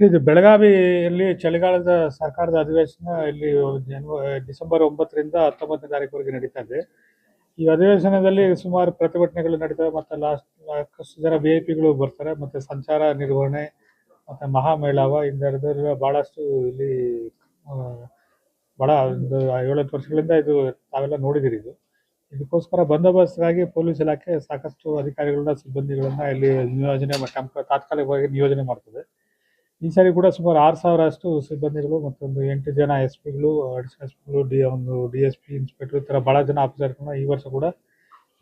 ಇದು ಬೆಳಗಾವಿಯಲ್ಲಿ ಚಳಿಗಾಲದ ಸರ್ಕಾರದ ಅಧಿವೇಶನ ಇಲ್ಲಿ ಜನವ ಡಿಸೆಂಬರ್ ಒಂಬತ್ತರಿಂದ ಹತ್ತೊಂಬತ್ತನೇ ತಾರೀಕುವರೆಗೆ ನಡೀತಾ ಇದೆ. ಈ ಅಧಿವೇಶನದಲ್ಲಿ ಸುಮಾರು ಪ್ರತಿಭಟನೆಗಳು ನಡೀತವೆ ಮತ್ತು ಲಾಸ್ಟ್ ಸಾಕಷ್ಟು ಜನ ವಿ ಐ ಪಿಗಳು ಬರ್ತಾರೆ, ಮತ್ತು ಸಂಚಾರ ನಿರ್ವಹಣೆ, ಮತ್ತು ಮಹಾಮೇಳಾವ ಇಂಥದ್ರ ಭಾಳಷ್ಟು ಇಲ್ಲಿ ಭಾಳ ಒಂದು ಏಳೆಂಟು ವರ್ಷಗಳಿಂದ ಇದು ತಾವೆಲ್ಲ ನೋಡಿದಿರಿ ಇದು. ಇದಕ್ಕೋಸ್ಕರ ಬಂದೋಬಸ್ತ್ಗಾಗಿ ಪೊಲೀಸ್ ಇಲಾಖೆ ಸಾಕಷ್ಟು ಅಧಿಕಾರಿಗಳನ್ನ, ಸಿಬ್ಬಂದಿಗಳನ್ನ ಇಲ್ಲಿ ನಿಯೋಜನೆ ತಾತ್ಕಾಲಿಕವಾಗಿ ನಿಯೋಜನೆ ಮಾಡ್ತದೆ. ಈ ಸಾರಿ ಕೂಡ ಸುಮಾರು ಆರು ಸಾವಿರ ಅಷ್ಟು ಸಿಬ್ಬಂದಿಗಳು ಮತ್ತೊಂದು ಎಂಟು ಜನ ಎಸ್ ಪಿಗಳು ಅಡಿಷನಲ್ ಎಸ್ ಡಿ, ಒಂದು ಡಿ ಎಸ್ ಪಿ ಇನ್ಸ್ಪೆಕ್ಟರ್ ಈ ಥರ ಭಾಳ ಜನ ಆಫೀಸರ್ಗಳನ್ನ ಈ ವರ್ಷ ಕೂಡ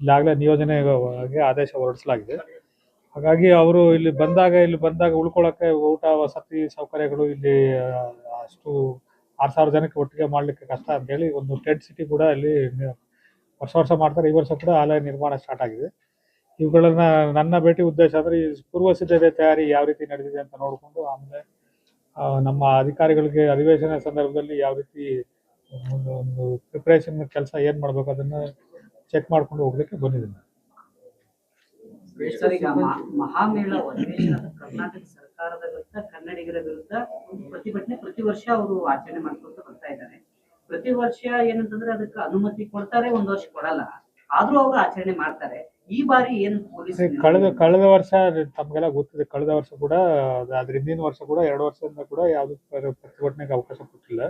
ಈಗಾಗಲೇ ನಿಯೋಜನೆಗೆ ಆದೇಶ ಹೊರಡಿಸಲಾಗಿದೆ. ಹಾಗಾಗಿ ಅವರು ಇಲ್ಲಿ ಬಂದಾಗ ಇಲ್ಲಿ ಬಂದಾಗ ಉಳ್ಕೊಳ್ಳೋಕೆ ಊಟ, ವಸತಿ ಸೌಕರ್ಯಗಳು ಇಲ್ಲಿ ಅಷ್ಟು ಆರು ಸಾವಿರ ಜನಕ್ಕೆ ಒಟ್ಟಿಗೆ ಮಾಡಲಿಕ್ಕೆ ಕಷ್ಟ ಅಂತೇಳಿ ಒಂದು ಟೆಂಟ್ ಸಿಟಿ ಕೂಡ ಇಲ್ಲಿ ವರ್ಷ ವರ್ಷ ಮಾಡ್ತಾರೆ. ಈ ವರ್ಷ ಕೂಡ ಆಲಯ ನಿರ್ಮಾಣ ಸ್ಟಾರ್ಟ್ ಆಗಿದೆ. ಇವುಗಳನ್ನ ನನ್ನ ಭೇಟಿ ಉದ್ದೇಶ ಅಂದ್ರೆ ಈ ಪೂರ್ವ ಸಿದ್ಧತೆ ತಯಾರಿ ಯಾವ ರೀತಿ ನಡೆದಿದೆ ಅಂತ ನೋಡಿಕೊಂಡು ಆಮೇಲೆ ನಮ್ಮ ಅಧಿಕಾರಿಗಳಿಗೆ ಅಧಿವೇಶನ ಸಂದರ್ಭದಲ್ಲಿ ಯಾವ ರೀತಿ ಒಂದು ಪ್ರಿಪರೇಷನ್ ಕೆಲಸ ಏನ್ ಮಾಡ್ಬೇಕು ಅದನ್ನ ಚೆಕ್ ಮಾಡ್ಕೊಂಡು ಹೋಗ್ಲಿಕ್ಕೆ ಬಂದಿದ್ದೀನಿ. ಕರ್ನಾಟಕ ಸರ್ಕಾರದ ವಿರುದ್ಧ ಕನ್ನಡಿಗರ ವಿರುದ್ಧ ಒಂದು ಪ್ರತಿಭಟನೆ ಪ್ರತಿ ವರ್ಷ ಅವರು ಆಚರಣೆ ಮಾಡ್ಕೊಂತ ಬರ್ತಾ ಇದ್ದಾರೆ. ಪ್ರತಿ ವರ್ಷ ಏನಂತಂದ್ರೆ ಅದಕ್ಕೆ ಅನುಮತಿ ಕೊಡ್ತಾರೆ, ಒಂದ್ ವರ್ಷ ಕೊಡಲ್ಲ. ಆದ್ರೂ ಅವರು ಆಚರಣೆ ಮಾಡ್ತಾರೆ. ಈ ಬಾರಿ ಏನು ಪೊಲೀಸ್ ಕಳೆದ ಕಳೆದ ವರ್ಷ ತಮಗೆಲ್ಲ ಗೊತ್ತಿದೆ ಕಳೆದ ವರ್ಷ ಕೂಡ ಅದ್- ಅದ್ರ ಹಿಂದಿನ ವರ್ಷ ಕೂಡ ಎರಡು ವರ್ಷದಿಂದ ಕೂಡ ಯಾವುದು ಪ್ರತಿಭಟನೆಗೆ ಅವಕಾಶ ಕೊಟ್ಟಿಲ್ಲ.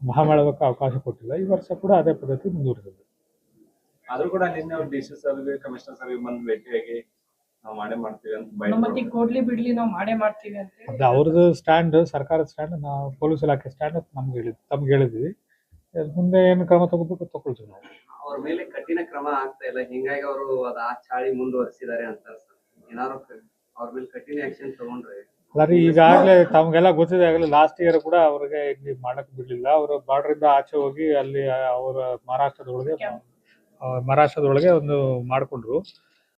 ಮಹಾಮೇಳಕ್ಕೆ ಅವಕಾಶ ಕೊಟ್ಟಿಲ್ಲ. ಈ ವರ್ಷ ಕೂಡ ಅದೇ ಪದ್ಧತಿ ಮುಂದುವರಿಸಿದೆ ಆದ್ರೂ ಕೂಡ ನಿನ್ನೆ ಅವ್ರು ಡಿ ಸಿ ಸರ್ಗೆ ಕಮಿಷನರ್ ಸರ್ಗೆ ಬಂದು ಭೇಟಿಯಾಗಿ ನಾವು ಮಾಡೇ ಮಾಡ್ತೀವಿ ಅಂತ ಕೊಡ್ಲಿ ಬಿಡ್ಲಿ ನಾವು ಮಾಡೇ ಮಾಡ್ತೀವಿ ಅಂತ ಅವ್ರದ್ದು ಸ್ಟ್ಯಾಂಡ್ ಸರ್ಕಾರದ ಸ್ಟ್ಯಾಂಡ್ ನಾವು ಪೊಲೀಸ್ ಇಲಾಖೆ ಸ್ಟ್ಯಾಂಡ್ ನಮ್ಗೆ ಹೇಳಿದ್ವಿ ತಮ್ಗೆ ಹೇಳಿದ್ವಿ. ಅದ್ ಮುಂದೆ ಏನು ಕ್ರಮ ತಗೋಬೇಕು ತಗೊಳ್ತೀವಿ ನಾವು. ಅವ್ರ ಮೇಲೆ ಕಠಿಣ ಕ್ರಮ ಆಗ್ತಾ ಇಲ್ಲ. ಹಿಂಗಾಗಿ ಅವರು ಅದ ಆ ಚಾಳಿ ಮುಂದುವರಿಸಿದ್ದಾರೆ ಅಂತ ಏನಾದ್ರು ಕ- ಅವ್ರ ಮೇಲೆ ಕಠಿಣ ಆಕ್ಷನ್ ತಗೊಂಡ್ರೆ. ಅಲ್ಲ ಈಗಾಗಲೇ ತಮಗೆಲ್ಲ ಗೊತ್ತಿದೆ ಆಗಲೇ ಲಾಸ್ಟ್ ಇಯರ್ ಕೂಡ ಅವ್ರಿಗೆ ಇಲ್ಲಿ ಮಾಡಕ್ ಬಿಡ್ಲಿಲ್ಲ. ಅವರು ಬಾರ್ಡರ್ ಇಂದ ಆಚೆ ಹೋಗಿ ಅಲ್ಲಿ ಅವರ ಮಹಾರಾಷ್ಟ್ರದೊಳಗೆ ಮಹಾರಾಷ್ಟ್ರದೊಳಗೆ ಒಂದು ಮಾಡ್ಕೊಂಡ್ರು.